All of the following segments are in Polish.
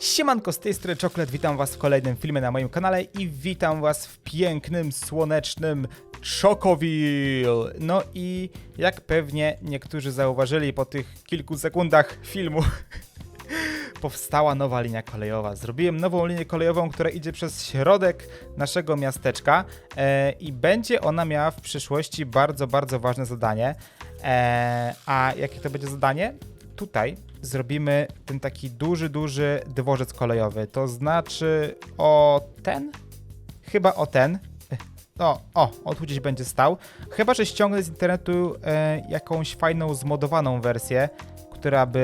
Siemanko, z tej strony Czoklet, witam was w kolejnym filmie na moim kanale i witam was w pięknym, słonecznym Chocoville. No i jak pewnie niektórzy zauważyli po tych kilku sekundach filmu, powstała nowa linia kolejowa. Zrobiłem nową linię kolejową, która idzie przez środek naszego miasteczka e, i będzie ona miała w przyszłości bardzo, bardzo ważne zadanie. E, a jakie to będzie zadanie? Tutaj zrobimy ten taki duży, duży dworzec kolejowy. To znaczy o ten? Chyba o ten. No, o, o tu gdzieś będzie stał. Chyba, że ściągnę z internetu e, jakąś fajną, zmodowaną wersję, która by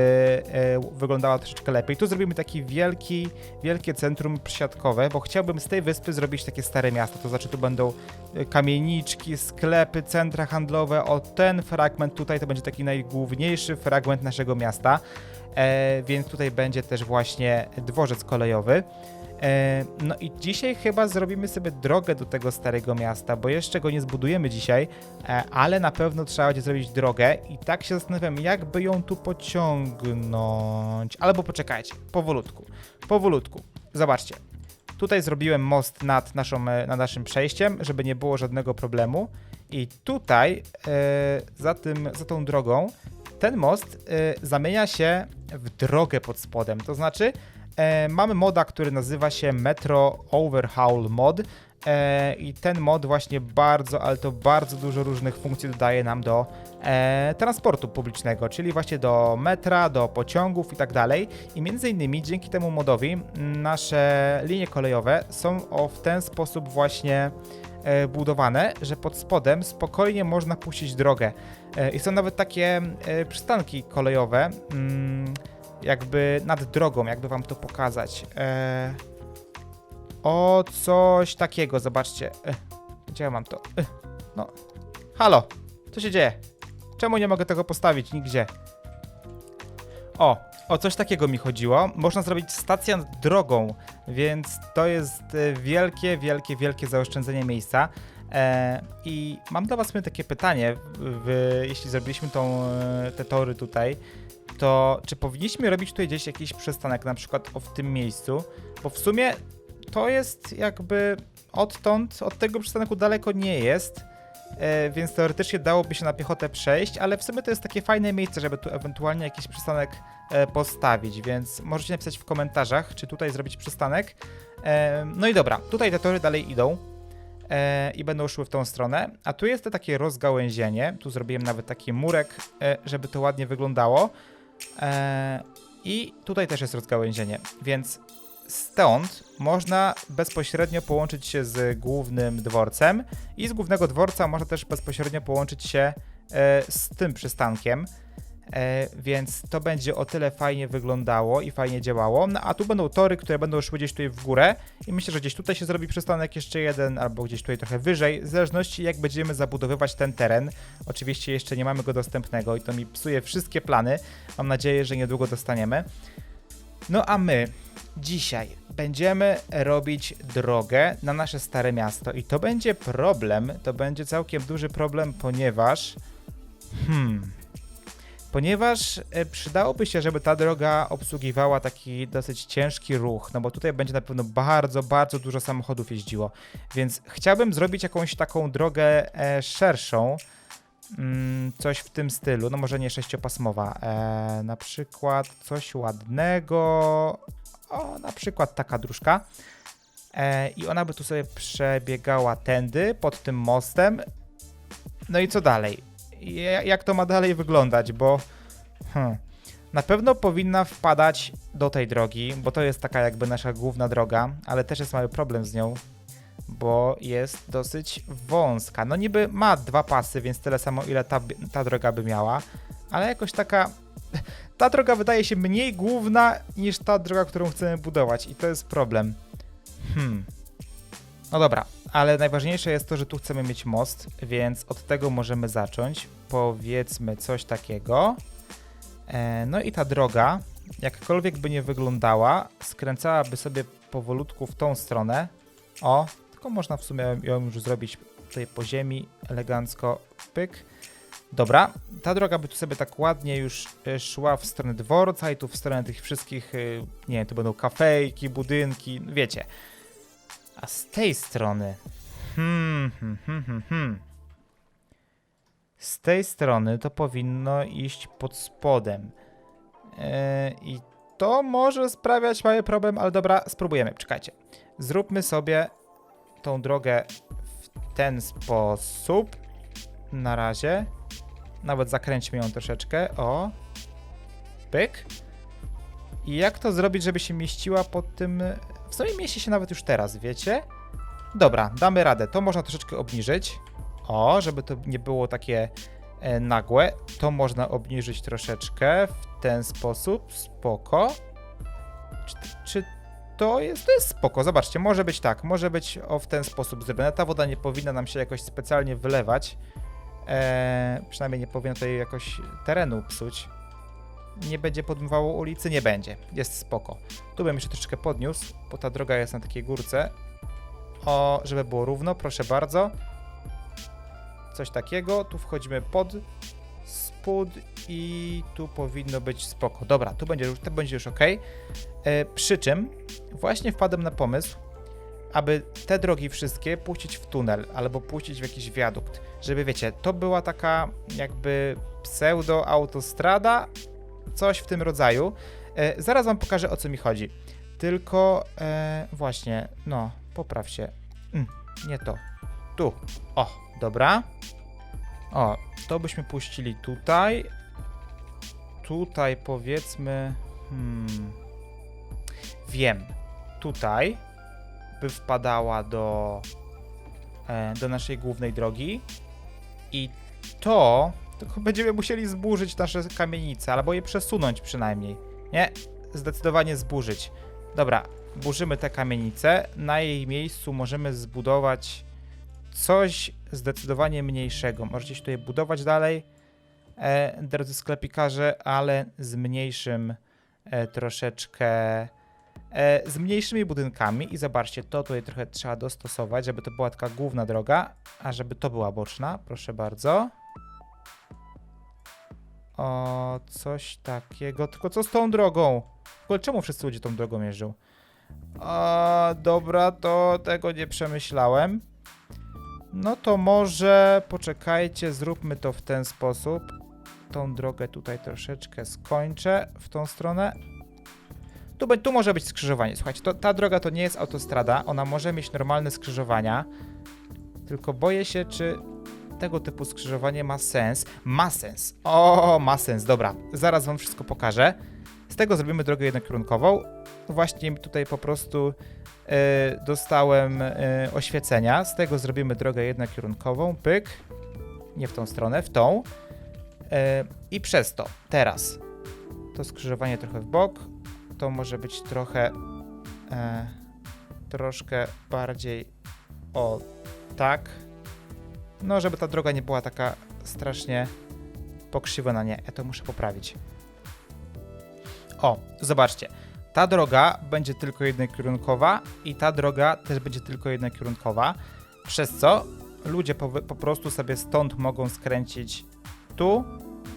e, wyglądała troszeczkę lepiej. Tu zrobimy taki wielki, wielkie centrum przysiadkowe, bo chciałbym z tej wyspy zrobić takie stare miasto. To znaczy tu będą e, kamieniczki, sklepy, centra handlowe. O ten fragment tutaj to będzie taki najgłówniejszy fragment naszego miasta. E, więc tutaj będzie też właśnie dworzec kolejowy. E, No i dzisiaj chyba zrobimy sobie drogę do tego starego miasta, bo jeszcze go nie zbudujemy dzisiaj, e, ale na pewno trzeba będzie zrobić drogę i tak się zastanawiam, jakby ją tu pociągnąć. Albo poczekajcie, powolutku, powolutku. Zobaczcie, tutaj zrobiłem most nad, naszą, e, nad naszym przejściem, żeby nie było żadnego problemu i tutaj za, tym, za tą drogą ten most zamienia się w drogę pod spodem, to znaczy e, mamy moda, który nazywa się Metro Overhaul Mod e, i ten mod właśnie bardzo, ale to bardzo dużo różnych funkcji dodaje nam do e, transportu publicznego, czyli właśnie do metra, do pociągów i tak dalej i między innymi dzięki temu modowi nasze linie kolejowe są o w ten sposób właśnie e, budowane, że pod spodem spokojnie można puścić drogę. E, I są nawet takie e, przystanki kolejowe, mm, jakby nad drogą, jakby wam to pokazać. E, o coś takiego, zobaczcie. E, gdzie ja mam to? E, no, halo, co się dzieje? Czemu nie mogę tego postawić nigdzie? O, o coś takiego mi chodziło. Można zrobić stację nad drogą, więc to jest e, wielkie, wielkie, wielkie zaoszczędzenie miejsca. E, I mam dla Was takie pytanie, jeśli zrobiliśmy tą, e, te tory tutaj, to czy powinniśmy robić tutaj gdzieś jakiś przystanek, na przykład w tym miejscu, bo w sumie to jest jakby odtąd, od tego przystanku daleko nie jest, e, więc teoretycznie dałoby się na piechotę przejść, ale w sumie to jest takie fajne miejsce, żeby tu ewentualnie jakiś przystanek postawić, więc możecie napisać w komentarzach, czy tutaj zrobić przystanek. No i dobra, tutaj te tory dalej idą i będą szły w tą stronę, a tu jest to takie rozgałęzienie, tu zrobiłem nawet taki murek, e, żeby to ładnie wyglądało. E, i tutaj też jest rozgałęzienie, więc stąd można bezpośrednio połączyć się z głównym dworcem. I z głównego dworca można też bezpośrednio połączyć się e, z tym przystankiem. E, więc to będzie o tyle fajnie wyglądało i fajnie działało. No a tu będą tory, które będą szły gdzieś tutaj w górę i myślę, że gdzieś tutaj się zrobi przystanek jeszcze jeden, albo gdzieś tutaj trochę wyżej, w zależności jak będziemy zabudowywać ten teren. Oczywiście jeszcze nie mamy go dostępnego i to mi psuje wszystkie plany. Mam nadzieję, że niedługo dostaniemy. No a my dzisiaj będziemy robić drogę na nasze stare miasto i to będzie problem, to będzie całkiem duży problem, ponieważ hmm, ponieważ e, przydałoby się, żeby ta droga obsługiwała taki dosyć ciężki ruch, no bo tutaj będzie na pewno bardzo, bardzo dużo samochodów jeździło, więc chciałbym zrobić jakąś taką drogę e, szerszą, mm, coś w tym stylu, no może nie sześciopasmowa, e, na przykład coś ładnego, o, na przykład taka dróżka. I ona by tu sobie przebiegała tędy, pod tym mostem. No i co dalej? Ja- Jak to ma dalej wyglądać? Bo hmm, na pewno powinna wpadać do tej drogi, bo to jest taka jakby nasza główna droga, ale też jest mały problem z nią, bo jest dosyć wąska. No niby ma dwa pasy, więc tyle samo ile ta, ta droga by miała, ale jakoś taka ta droga wydaje się mniej główna niż ta droga, którą chcemy budować i to jest problem. Hmm. No dobra, ale najważniejsze jest to, że tu chcemy mieć most, więc od tego możemy zacząć. Powiedzmy coś takiego. E, no i ta droga, jakkolwiek by nie wyglądała, skręcałaby sobie powolutku w tą stronę. O, tylko można w sumie ją już zrobić tutaj po ziemi, elegancko, pyk. Dobra, ta droga by tu sobie tak ładnie już e, szła w stronę dworca i tu w stronę tych wszystkich, e, nie wiem, tu będą kafejki, budynki, wiecie. A z tej strony, hmm, hmm, hmm, hmm, hmm. Z tej strony to powinno iść pod spodem. E, I to może sprawiać mały problem, ale dobra, spróbujemy. Czekajcie. Zróbmy sobie tą drogę w ten sposób. Na razie. Nawet zakręćmy ją troszeczkę. O. Pyk. I jak to zrobić, żeby się mieściła pod tym... W sumie mieści się nawet już teraz, wiecie? Dobra, damy radę. To można troszeczkę obniżyć. O, żeby to nie było takie e, nagłe. To można obniżyć troszeczkę w ten sposób. Spoko. Czy, czy to jest, to jest spoko. Zobaczcie, może być tak. Może być o w ten sposób zrobione. Ta woda nie powinna nam się jakoś specjalnie wylewać. E, przynajmniej nie powinno tutaj jakoś terenu psuć. Nie będzie podmywało ulicy? Nie będzie. Jest spoko. Tu bym jeszcze troszeczkę podniósł, bo ta droga jest na takiej górce. O, żeby było równo, proszę bardzo. Coś takiego. Tu wchodzimy pod spód i tu powinno być spoko. Dobra, tu będzie już, to będzie już ok. E, przy czym właśnie wpadłem na pomysł, aby te drogi wszystkie puścić w tunel albo puścić w jakiś wiadukt, żeby wiecie, to była taka jakby pseudo autostrada, coś w tym rodzaju. E, zaraz wam pokażę o co mi chodzi. Tylko e, właśnie, no, popraw się. Mm, nie to. Tu. O, dobra. O, to byśmy puścili tutaj. Tutaj powiedzmy. Hmm. Wiem. Tutaj by wpadała do, e, do naszej głównej drogi. I to. Tylko będziemy musieli zburzyć nasze kamienice, albo je przesunąć przynajmniej. Nie, zdecydowanie zburzyć. Dobra, burzymy te kamienice. Na jej miejscu możemy zbudować coś zdecydowanie mniejszego. Możecie się tutaj budować dalej, e, drodzy sklepikarze, ale z mniejszym e, troszeczkę, e, z mniejszymi budynkami i zobaczcie, to tutaj trochę trzeba dostosować, żeby to była taka główna droga, a żeby to była boczna, proszę bardzo. O, coś takiego, tylko co z tą drogą? W ogóle czemu wszyscy ludzie tą drogą jeżdżą? A, dobra, to tego nie przemyślałem. No to może poczekajcie, zróbmy to w ten sposób. Tą drogę tutaj troszeczkę skończę w tą stronę. Tu, tu może być skrzyżowanie. Słuchajcie, to, ta droga to nie jest autostrada, ona może mieć normalne skrzyżowania. Tylko boję się, czy tego typu skrzyżowanie ma sens. Ma sens. O, ma sens, dobra. Zaraz wam wszystko pokażę. Z tego zrobimy drogę jednokierunkową. Właśnie tutaj po prostu e, dostałem e, oświecenia. Z tego zrobimy drogę jednokierunkową. Pyk. Nie w tą stronę, w tą. E, I przez to teraz to skrzyżowanie trochę w bok. To może być trochę troszkę bardziej o tak. No, żeby ta droga nie była taka strasznie pokrzywiona. Nie, ja to muszę poprawić. O, zobaczcie. Ta droga będzie tylko jednokierunkowa i ta droga też będzie tylko jednokierunkowa, przez co ludzie po, po prostu sobie stąd mogą skręcić tu,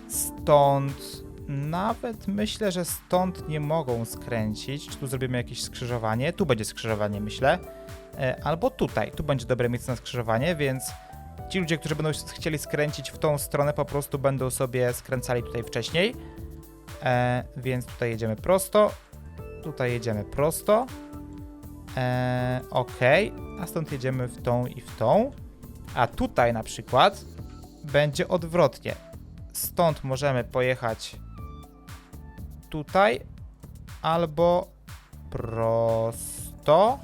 stąd nawet myślę, że stąd nie mogą skręcić. Czy tu zrobimy jakieś skrzyżowanie? Tu będzie skrzyżowanie, myślę. E, albo tutaj. Tu będzie dobre miejsce na skrzyżowanie, więc ci ludzie, którzy będą chcieli skręcić w tą stronę, po prostu będą sobie skręcali tutaj wcześniej. E, więc tutaj jedziemy prosto. Tutaj jedziemy prosto. E, ok. A stąd jedziemy w tą i w tą. A tutaj na przykład będzie odwrotnie. Stąd możemy pojechać tutaj albo prosto.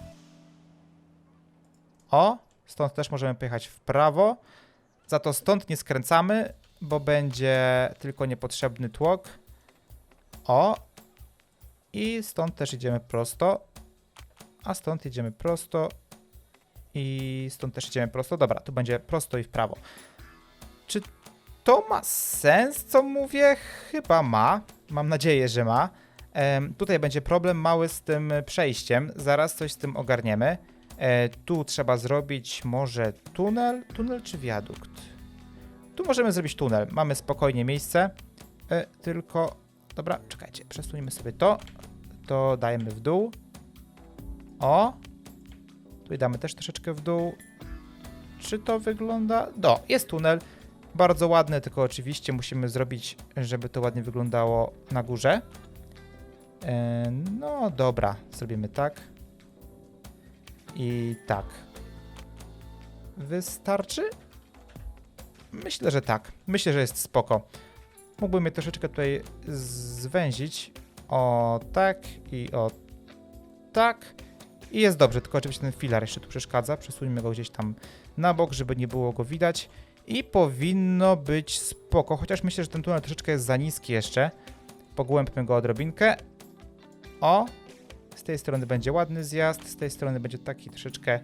O, stąd też możemy pojechać w prawo. Za to stąd nie skręcamy, bo będzie tylko niepotrzebny tłok. O. I stąd też idziemy prosto. A stąd idziemy prosto. I stąd też idziemy prosto. Dobra, tu będzie prosto i w prawo. Czy to ma sens, co mówię? Chyba ma. Mam nadzieję, że ma. Tutaj będzie problem mały z tym przejściem. Zaraz coś z tym ogarniemy. E, tu trzeba zrobić może tunel. Tunel czy wiadukt? Tu możemy zrobić tunel. Mamy spokojnie miejsce. E, tylko, dobra, czekajcie, przesunijmy sobie to. To dajemy w dół. O! Tu damy też troszeczkę w dół. Czy to wygląda? Do, jest tunel. Bardzo ładny, tylko oczywiście musimy zrobić, żeby to ładnie wyglądało na górze. E, no dobra, zrobimy tak. I tak. Wystarczy? Myślę, że tak. Myślę, że jest spoko. Mógłbym je troszeczkę tutaj zwęzić. O tak i o tak. I jest dobrze, tylko oczywiście ten filar jeszcze tu przeszkadza. Przesuńmy go gdzieś tam na bok, żeby nie było go widać. I powinno być spoko, chociaż myślę, że ten tunel troszeczkę jest za niski jeszcze. Pogłębmy go odrobinkę. O! Tej strony będzie ładny zjazd, z tej strony będzie taki troszeczkę...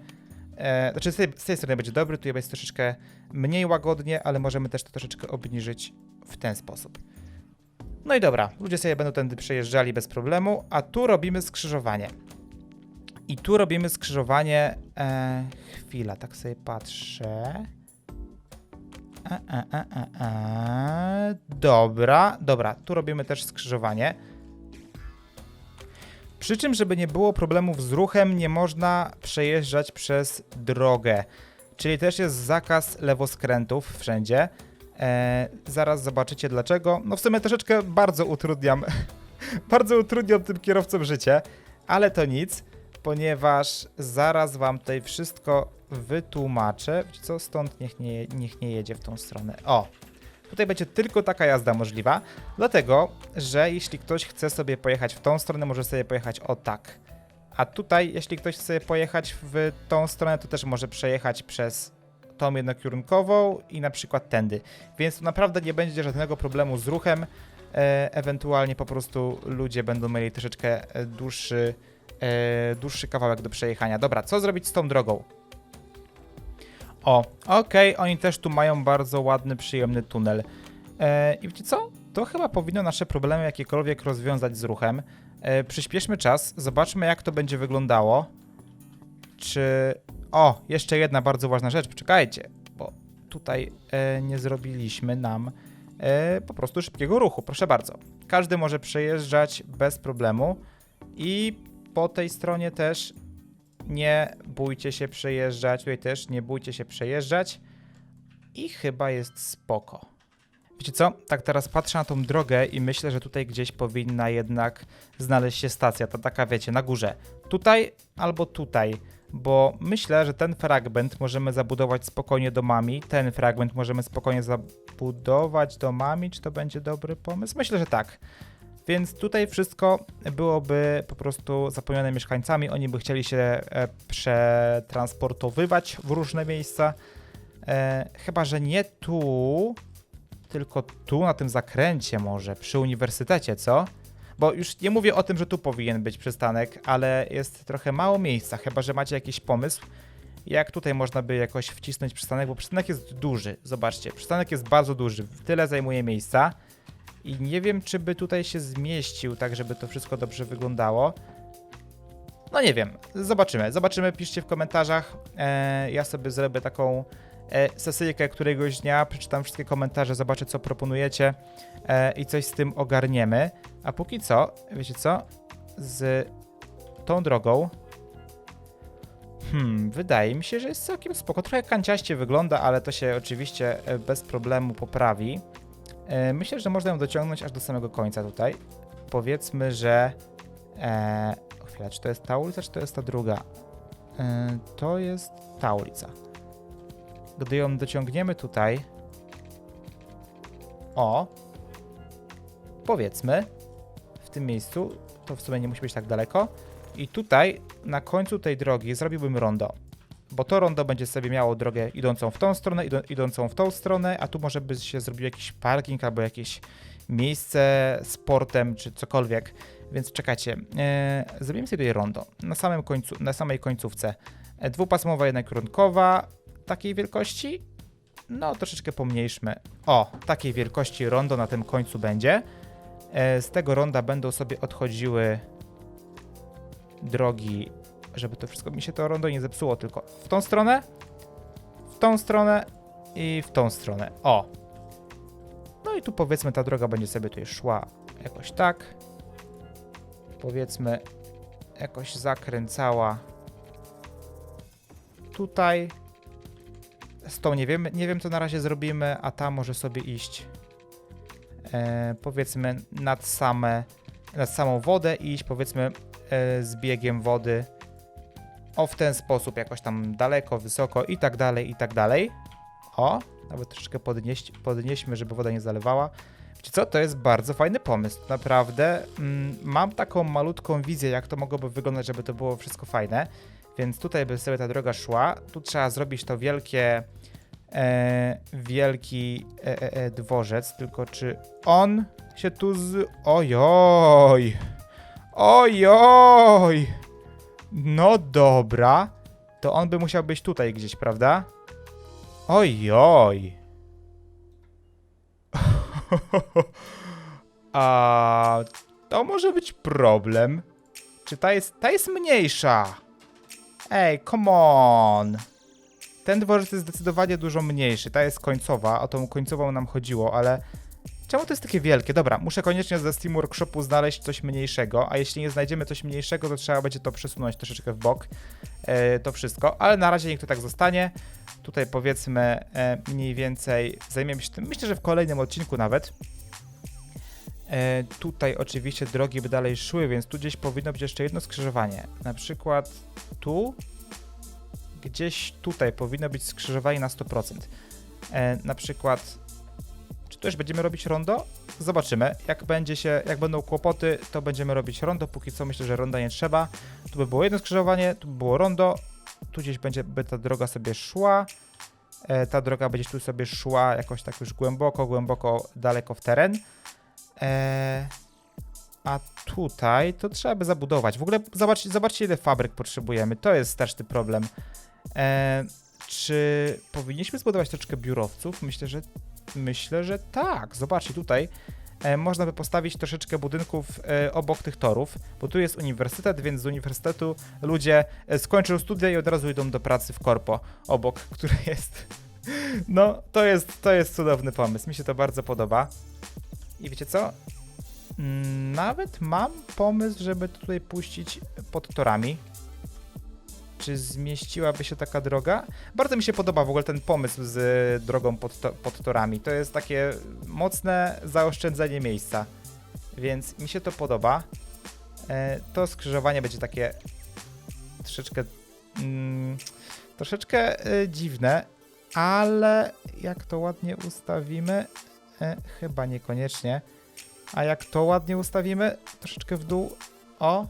E, znaczy z tej, z tej strony będzie dobry, tu jest troszeczkę mniej łagodnie, ale możemy też to troszeczkę obniżyć w ten sposób. No i dobra, ludzie sobie będą tędy przejeżdżali bez problemu, a tu robimy skrzyżowanie. I tu robimy skrzyżowanie. E, chwila, tak sobie patrzę. E, e, e, e, e. Dobra, dobra, tu robimy też skrzyżowanie. Przy czym, żeby nie było problemów z ruchem, nie można przejeżdżać przez drogę. Czyli też jest zakaz lewoskrętów wszędzie. E, zaraz zobaczycie dlaczego. No w sumie troszeczkę bardzo utrudniam, bardzo utrudniam tym kierowcom życie, ale to nic, ponieważ zaraz wam tutaj wszystko wytłumaczę. Co, stąd niech nie, niech nie jedzie w tą stronę. O, tutaj będzie tylko taka jazda możliwa, dlatego, że jeśli ktoś chce sobie pojechać w tą stronę, może sobie pojechać o tak. A tutaj, jeśli ktoś chce pojechać w tą stronę, to też może przejechać przez tą jednokierunkową i na przykład tędy. Więc tu naprawdę nie będzie żadnego problemu z ruchem. E, ewentualnie po prostu ludzie będą mieli troszeczkę e, dłuższy, e, dłuższy kawałek do przejechania. Dobra, co zrobić z tą drogą? O, okej, oni też tu mają bardzo ładny, przyjemny tunel. E, I wiecie co? To chyba powinno nasze problemy jakiekolwiek rozwiązać z ruchem. E, przyspieszmy czas, zobaczmy jak to będzie wyglądało. Czy... O, jeszcze jedna bardzo ważna rzecz, poczekajcie, bo tutaj e, nie zrobiliśmy nam e, po prostu szybkiego ruchu, proszę bardzo. Każdy może przejeżdżać bez problemu i po tej stronie też nie bójcie się przejeżdżać, tutaj też nie bójcie się przejeżdżać i chyba jest spoko. Wiecie co? Tak teraz patrzę na tą drogę i myślę, że tutaj gdzieś powinna jednak znaleźć się stacja. To taka, wiecie, na górze. Tutaj albo tutaj. Bo myślę, że ten fragment możemy zabudować spokojnie domami. Ten fragment możemy spokojnie zabudować domami. Czy to będzie dobry pomysł? Myślę, że tak. Więc tutaj wszystko byłoby po prostu zapełnione mieszkańcami. Oni by chcieli się e, przetransportowywać w różne miejsca. E, chyba, że nie tu, tylko tu na tym zakręcie może, przy uniwersytecie, co? Bo już nie mówię o tym, że tu powinien być przystanek, ale jest trochę mało miejsca, chyba że macie jakiś pomysł, jak tutaj można by jakoś wcisnąć przystanek, bo przystanek jest duży. Zobaczcie, przystanek jest bardzo duży, tyle zajmuje miejsca i nie wiem, czy by tutaj się zmieścił, tak żeby to wszystko dobrze wyglądało. No nie wiem, zobaczymy, zobaczymy, piszcie w komentarzach. E, ja sobie zrobię taką e, sesyjkę któregoś dnia, przeczytam wszystkie komentarze, zobaczę co proponujecie e, i coś z tym ogarniemy. A póki co, wiecie co, z tą drogą, hmm, wydaje mi się, że jest całkiem spoko. Trochę kanciaście wygląda, ale to się oczywiście e, bez problemu poprawi. E, myślę, że można ją dociągnąć aż do samego końca tutaj. Powiedzmy, że... E, chwila, czy to jest ta ulica, czy to jest ta druga? E, to jest ta ulica. Gdy ją dociągniemy tutaj... O! Powiedzmy, w tym miejscu, to w sumie nie musi być tak daleko. I tutaj, na końcu tej drogi, zrobiłbym rondo. Bo to rondo będzie sobie miało drogę idącą w tą stronę, idą, idącą w tą stronę, a tu może by się zrobił jakiś parking albo jakieś miejsce z portem, czy cokolwiek. Więc czekajcie, e, zrobimy sobie tutaj rondo na, samym końcu, na samej końcówce. E, dwupasmowa, jednokierunkowa, takiej wielkości. No, troszeczkę pomniejszmy. O, takiej wielkości rondo na tym końcu będzie. E, z tego ronda będą sobie odchodziły drogi, żeby to wszystko mi się to rondo nie zepsuło, tylko w tą stronę, w tą stronę i w tą stronę. O, i tu powiedzmy ta droga będzie sobie tutaj szła jakoś tak. Powiedzmy jakoś zakręcała tutaj. Z tą nie wiem, nie wiem co na razie zrobimy, a ta może sobie iść e, powiedzmy nad same, nad samą wodę i iść powiedzmy e, z biegiem wody o w ten sposób jakoś tam daleko, wysoko i tak dalej, i tak dalej. O, nawet troszeczkę podnieść, podnieśmy, żeby woda nie zalewała. Wiecie co, to jest bardzo fajny pomysł, naprawdę. Mm, mam taką malutką wizję, jak to mogłoby wyglądać, żeby to było wszystko fajne. Więc tutaj by sobie ta droga szła. Tu trzeba zrobić to wielkie, e, wielki e, e, e, dworzec, tylko czy on się tu z... Ojoj! Ojoj! No dobra. To on by musiał być tutaj gdzieś, prawda? Ojoj! A to może być problem. Czy ta jest, ta jest mniejsza? Ej, come on. Ten dworzec jest zdecydowanie dużo mniejszy. Ta jest końcowa, o tą końcową nam chodziło, ale czemu to jest takie wielkie? Dobra, muszę koniecznie ze Steam Workshopu znaleźć coś mniejszego, a jeśli nie znajdziemy coś mniejszego, to trzeba będzie to przesunąć troszeczkę w bok, e, to wszystko, ale na razie niech to tak zostanie. Tutaj powiedzmy e, mniej więcej zajmiemy się tym, myślę, że w kolejnym odcinku nawet. E, tutaj oczywiście drogi by dalej szły, więc tu gdzieś powinno być jeszcze jedno skrzyżowanie. Na przykład tu, gdzieś tutaj powinno być skrzyżowanie na 100%. E, na przykład, już będziemy robić rondo? Zobaczymy. Jak będzie się, jak będą kłopoty, to będziemy robić rondo. Póki co myślę, że ronda nie trzeba. Tu by było jedno skrzyżowanie, tu by było rondo. Tu gdzieś będzie by ta droga sobie szła. E, ta droga będzie tu sobie szła jakoś tak już głęboko, głęboko, daleko w teren. E, a tutaj to trzeba by zabudować. W ogóle zobaczcie, zobaczcie ile fabryk potrzebujemy. To jest straszny problem. E, czy powinniśmy zbudować troszeczkę biurowców? Myślę, że myślę, że tak. Zobaczcie tutaj. E, można by postawić troszeczkę budynków e, obok tych torów, bo tu jest uniwersytet, więc z uniwersytetu ludzie e, skończą studia i od razu idą do pracy w korpo obok, które jest. No, to jest, to jest cudowny pomysł. Mi się to bardzo podoba. I wiecie co? Mm, Nawet mam pomysł, żeby tutaj puścić pod torami. Czy zmieściłaby się taka droga? Bardzo mi się podoba w ogóle ten pomysł z drogą pod, to, pod torami. To jest takie mocne zaoszczędzenie miejsca. Więc mi się to podoba. E, to skrzyżowanie będzie takie troszeczkę mm, troszeczkę e, dziwne, ale jak to ładnie ustawimy, e, chyba niekoniecznie. A jak to ładnie ustawimy, troszeczkę w dół, o,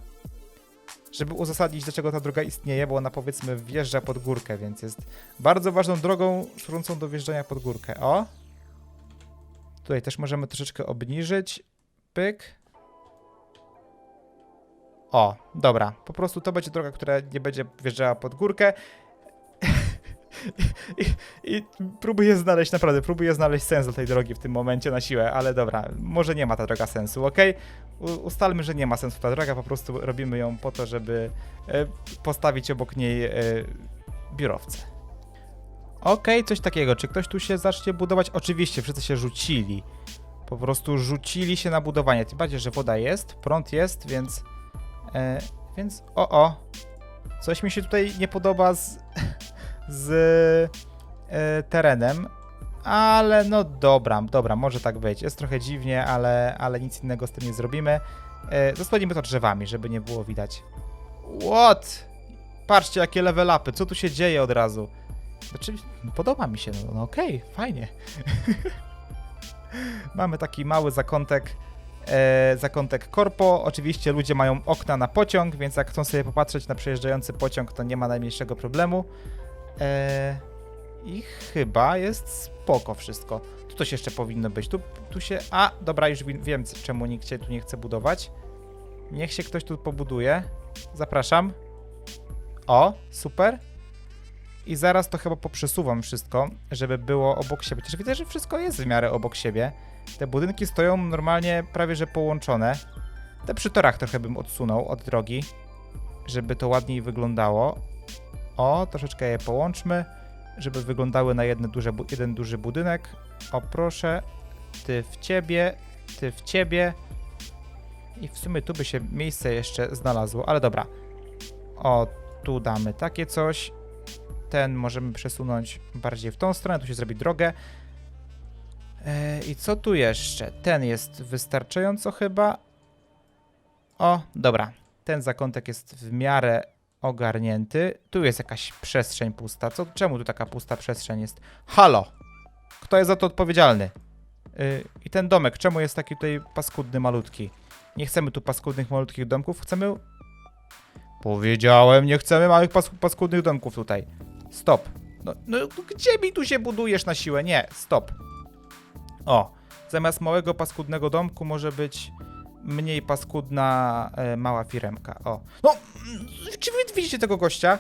żeby uzasadnić, dlaczego ta droga istnieje, bo ona powiedzmy wjeżdża pod górkę, więc jest bardzo ważną drogą służącą do wjeżdżania pod górkę. O! Tutaj też możemy troszeczkę obniżyć. Pyk. O, dobra. Po prostu to będzie droga, która nie będzie wjeżdżała pod górkę. I, próbuję znaleźć, naprawdę, próbuję znaleźć sens do tej drogi w tym momencie na siłę, ale dobra, może nie ma ta droga sensu, ok? Ustalmy, że nie ma sensu ta droga, po prostu robimy ją po to, żeby e, postawić obok niej e, biurowce. Ok, coś takiego. Czy ktoś tu się zacznie budować? Oczywiście, wszyscy się rzucili. Po prostu rzucili się na budowanie. Tym bardziej, że woda jest, prąd jest, więc. E, więc. O, o. Coś mi się tutaj nie podoba z. z terenem. Ale no dobra, dobra, może tak być. Jest trochę dziwnie, ale, ale nic innego z tym nie zrobimy. E, zasłonimy to drzewami, żeby nie było widać. What? Patrzcie, jakie level upy. Co tu się dzieje od razu? Znaczy, podoba mi się. No, no okej, fajnie. Mamy taki mały zakątek, e, zakątek korpo. Oczywiście ludzie mają okna na pociąg, więc jak chcą sobie popatrzeć na przejeżdżający pociąg, to nie ma najmniejszego problemu. E, I chyba jest spoko wszystko. Tu coś jeszcze powinno być. Tu, tu się. A, dobra, już wi- wiem, czemu nikt się tu nie chce budować. Niech się ktoś tu pobuduje. Zapraszam. O, super. I zaraz to chyba poprzesuwam wszystko, żeby było obok siebie. Chociaż widzę, że wszystko jest w miarę obok siebie. Te budynki stoją normalnie prawie że połączone. Te przy torach trochę bym odsunął od drogi, żeby to ładniej wyglądało. O, troszeczkę je połączmy, żeby wyglądały na jedne duże, jeden duży budynek. O, proszę. ty w ciebie, ty w ciebie. I w sumie tu by się miejsce jeszcze znalazło, ale dobra. O, tu damy takie coś. Ten możemy przesunąć bardziej w tą stronę, tu się zrobi drogę. E, I co tu jeszcze? Ten jest wystarczająco chyba. O, dobra. Ten zakątek jest w miarę ogarnięty. Tu jest jakaś przestrzeń pusta. Co, czemu tu taka pusta przestrzeń jest? Halo! Kto jest za to odpowiedzialny? Yy, I ten domek, czemu jest taki tutaj paskudny, malutki? Nie chcemy tu paskudnych, malutkich domków, chcemy... Powiedziałem, nie chcemy małych pas paskudnych domków tutaj. Stop. No, no, gdzie mi tu się budujesz na siłę? Nie, stop. O, zamiast małego paskudnego domku może być mniej paskudna e, mała firemka. O. No, czy wy widzicie tego gościa?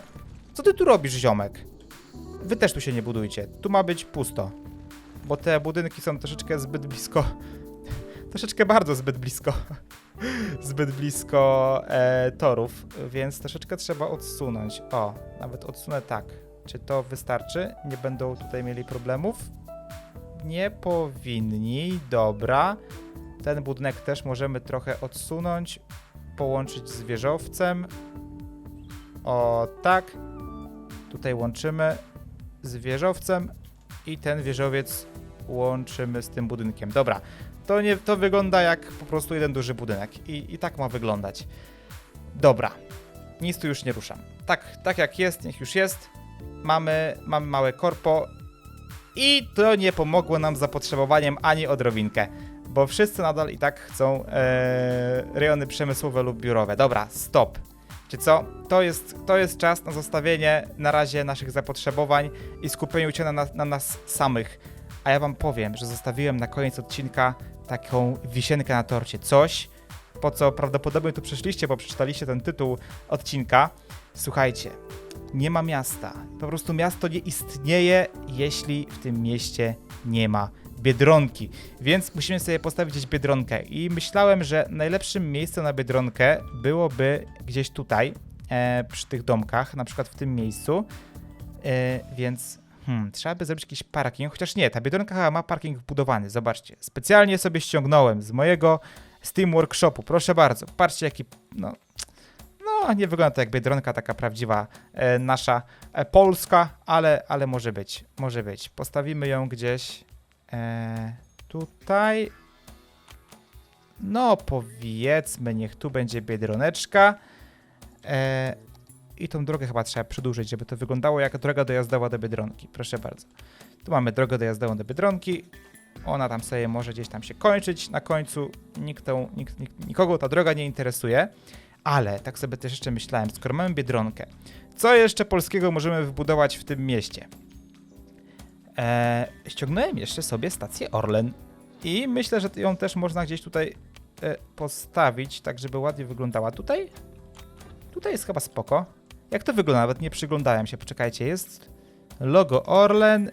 Co ty tu robisz, ziomek? Wy też tu się nie budujcie. Tu ma być pusto. Bo te budynki są troszeczkę zbyt blisko. troszeczkę bardzo zbyt blisko. zbyt blisko e, torów, więc troszeczkę trzeba odsunąć. O, nawet odsunę tak. Czy to wystarczy? Nie będą tutaj mieli problemów? Nie powinni. Dobra. Ten budynek też możemy trochę odsunąć, połączyć z wieżowcem. O tak. Tutaj łączymy z wieżowcem i ten wieżowiec łączymy z tym budynkiem. Dobra, to, nie, to wygląda jak po prostu jeden duży budynek i, i tak ma wyglądać. Dobra, nic tu już nie ruszam. Tak, tak jak jest, niech już jest. Mamy, mamy małe korpo i to nie pomogło nam zapotrzebowaniem ani odrobinkę bo wszyscy nadal i tak chcą e, rejony przemysłowe lub biurowe. Dobra, stop. Czy co? To jest, to jest czas na zostawienie na razie naszych zapotrzebowań i skupieniu się na, na nas samych. A ja wam powiem, że zostawiłem na koniec odcinka taką wisienkę na torcie. Coś, po co prawdopodobnie tu przyszliście, bo przeczytaliście ten tytuł odcinka. Słuchajcie, nie ma miasta. Po prostu miasto nie istnieje, jeśli w tym mieście nie ma Biedronki, więc musimy sobie postawić gdzieś Biedronkę. I myślałem, że najlepszym miejscem na Biedronkę byłoby gdzieś tutaj, e, przy tych domkach, na przykład w tym miejscu, e, więc hmm, trzeba by zrobić jakiś parking, chociaż nie, ta Biedronka ma parking wbudowany, zobaczcie, specjalnie sobie ściągnąłem z mojego Steam Workshopu, proszę bardzo, patrzcie jaki, no, no nie wygląda to jak Biedronka taka prawdziwa, e, nasza e, polska, ale, ale może być, może być, postawimy ją gdzieś, E, tutaj. No, powiedzmy, niech tu będzie biedroneczka. E, I tą drogę chyba trzeba przedłużyć, żeby to wyglądało jak droga dojazdowa do Biedronki. Proszę bardzo. Tu mamy drogę dojazdową do Biedronki. Ona tam sobie może gdzieś tam się kończyć. Na końcu nikt tą, nikt, nikt, nikogo ta droga nie interesuje. Ale tak sobie też jeszcze myślałem, skoro mamy Biedronkę, co jeszcze polskiego możemy wybudować w tym mieście? E, ściągnąłem jeszcze sobie stację Orlen i myślę, że ją też można gdzieś tutaj e, postawić, tak żeby ładnie wyglądała. Tutaj? Tutaj jest chyba spoko. Jak to wygląda? Nawet nie przyglądałem się. Poczekajcie, jest logo Orlen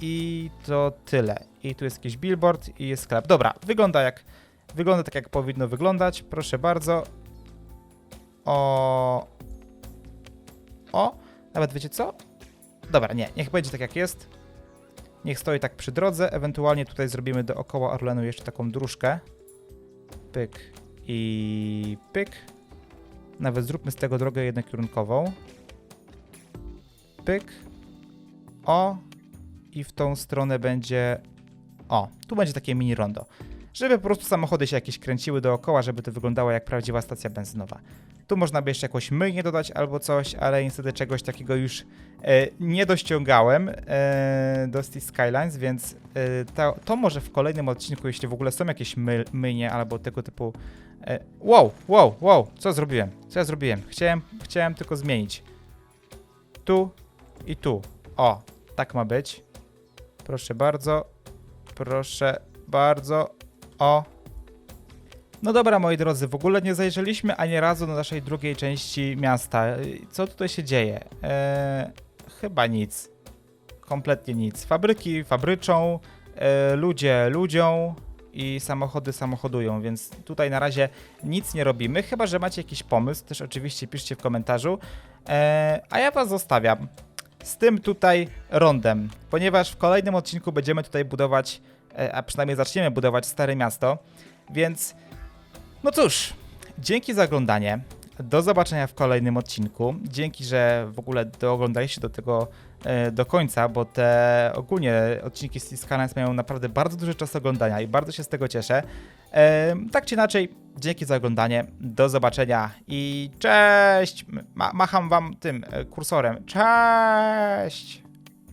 i to tyle. I tu jest jakiś billboard i jest sklep. Dobra, wygląda jak wygląda tak jak powinno wyglądać. Proszę bardzo. O O, nawet wiecie co? Dobra, nie, niech będzie tak jak jest. Niech stoi tak przy drodze, ewentualnie tutaj zrobimy dookoła Orlenu jeszcze taką dróżkę. Pyk i pyk. Nawet zróbmy z tego drogę jednokierunkową. Pyk. O. I w tą stronę będzie... O, tu będzie takie mini rondo. Żeby po prostu samochody się jakieś kręciły dookoła, żeby to wyglądało jak prawdziwa stacja benzynowa. Tu można by jeszcze jakąś myjnię dodać albo coś, ale niestety czegoś takiego już e, nie dościągałem e, do City Skylines, więc e, to, to, może w kolejnym odcinku, jeśli w ogóle są jakieś my, myjnie albo tego typu... Wow, wow, wow, co zrobiłem? Co ja zrobiłem? Chciałem, chciałem tylko zmienić. Tu i tu. O, tak ma być. Proszę bardzo. Proszę bardzo. O, no dobra, moi drodzy, w ogóle nie zajrzeliśmy ani razu do naszej drugiej części miasta. Co tutaj się dzieje? Eee, chyba nic. Kompletnie nic. Fabryki fabryczą, e, ludzie ludzią i samochody samochodują, więc tutaj na razie nic nie robimy, chyba że macie jakiś pomysł, też oczywiście piszcie w komentarzu. E, a ja was zostawiam z tym tutaj rondem, ponieważ w kolejnym odcinku będziemy tutaj budować e, a przynajmniej zaczniemy budować Stare Miasto. Więc, no cóż, dzięki za oglądanie. Do zobaczenia w kolejnym odcinku. Dzięki, że w ogóle dooglądaliście do tego e, do końca, bo te ogólnie odcinki z mają naprawdę bardzo duży czas oglądania i bardzo się z tego cieszę. E, tak czy inaczej, dzięki za oglądanie. Do zobaczenia i cześć! Ma macham wam tym e, kursorem. Cześć!